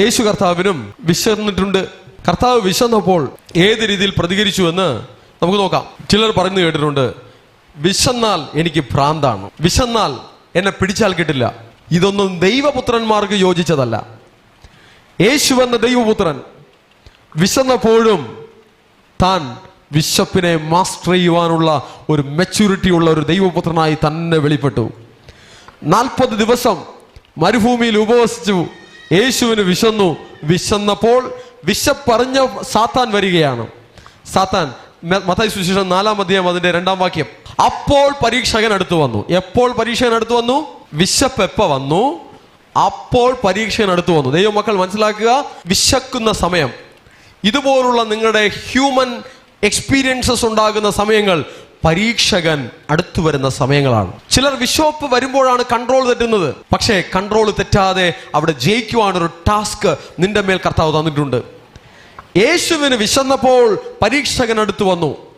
യേശു കർത്താവിനും വിശന്നിട്ടുണ്ട്. കർത്താവ് വിശന്നപ്പോൾ ഏത് രീതിയിൽ പ്രതികരിച്ചു എന്ന് നമുക്ക് നോക്കാം. ചിലർ പറഞ്ഞു കേട്ടിട്ടുണ്ട് വിശന്നാൽ എനിക്ക് ഭ്രാന്താണ്. വിശന്നാൽ എന്നെ പിടിച്ചാൽ കിട്ടില്ല. ഇതൊന്നും ദൈവപുത്രന്മാർക്ക് യോജിച്ചതല്ല. യേശു എന്ന ദൈവപുത്രൻ വിശന്നപ്പോഴും താൻ വിശപ്പിനെ മാസ്റ്റർ ചെയ്യുവാനുള്ള ഒരു മെച്യൂരിറ്റി ഉള്ള ഒരു ദൈവപുത്രനായി തന്നെ വെളിപ്പെട്ടു. നാൽപ്പത് ദിവസം മരുഭൂമിയിൽ ഉപവസിച്ചു. യേശുവിന് വിശന്നു വിശന്നപ്പോൾ വിശപ്പറിഞ്ഞ സാത്താൻ വരികയാണ്. സാത്താൻ മത്തായി സുശേഷം നാലാം അധ്യായം അതിന്റെ രണ്ടാം വാക്യം. അപ്പോൾ പരീക്ഷകൻ അടുത്ത് വന്നു. എപ്പോൾ പരീക്ഷകൻ അടുത്ത് വന്നു? വിശപ്പ് എപ്പ വന്നു? അപ്പോൾ പരീക്ഷകൻ അടുത്ത് വന്നു. ദൈവം മക്കൾ മനസ്സിലാക്കുക വിശക്കുന്ന സമയം. ഇതുപോലുള്ള നിങ്ങളുടെ ഹ്യൂമൻ എക്സ്പീരിയൻസസ് ഉണ്ടാകുന്ന സമയങ്ങൾ പരീക്ഷകൻ അടുത്തു വരുന്ന സമയങ്ങളാണ്. ചിലർ വിശോപ്പ് വരുമ്പോഴാണ് കൺട്രോൾ തെറ്റുന്നത്. പക്ഷേ കൺട്രോൾ തെറ്റാതെ അവിടെ ജയിക്കുവാനൊരു ടാസ്ക് നിന്റെ മേൽ കർത്താവ് തന്നിട്ടുണ്ട്. യേശുവിന് വിശന്നപ്പോൾ പരീക്ഷകൻ അടുത്ത് വന്നു.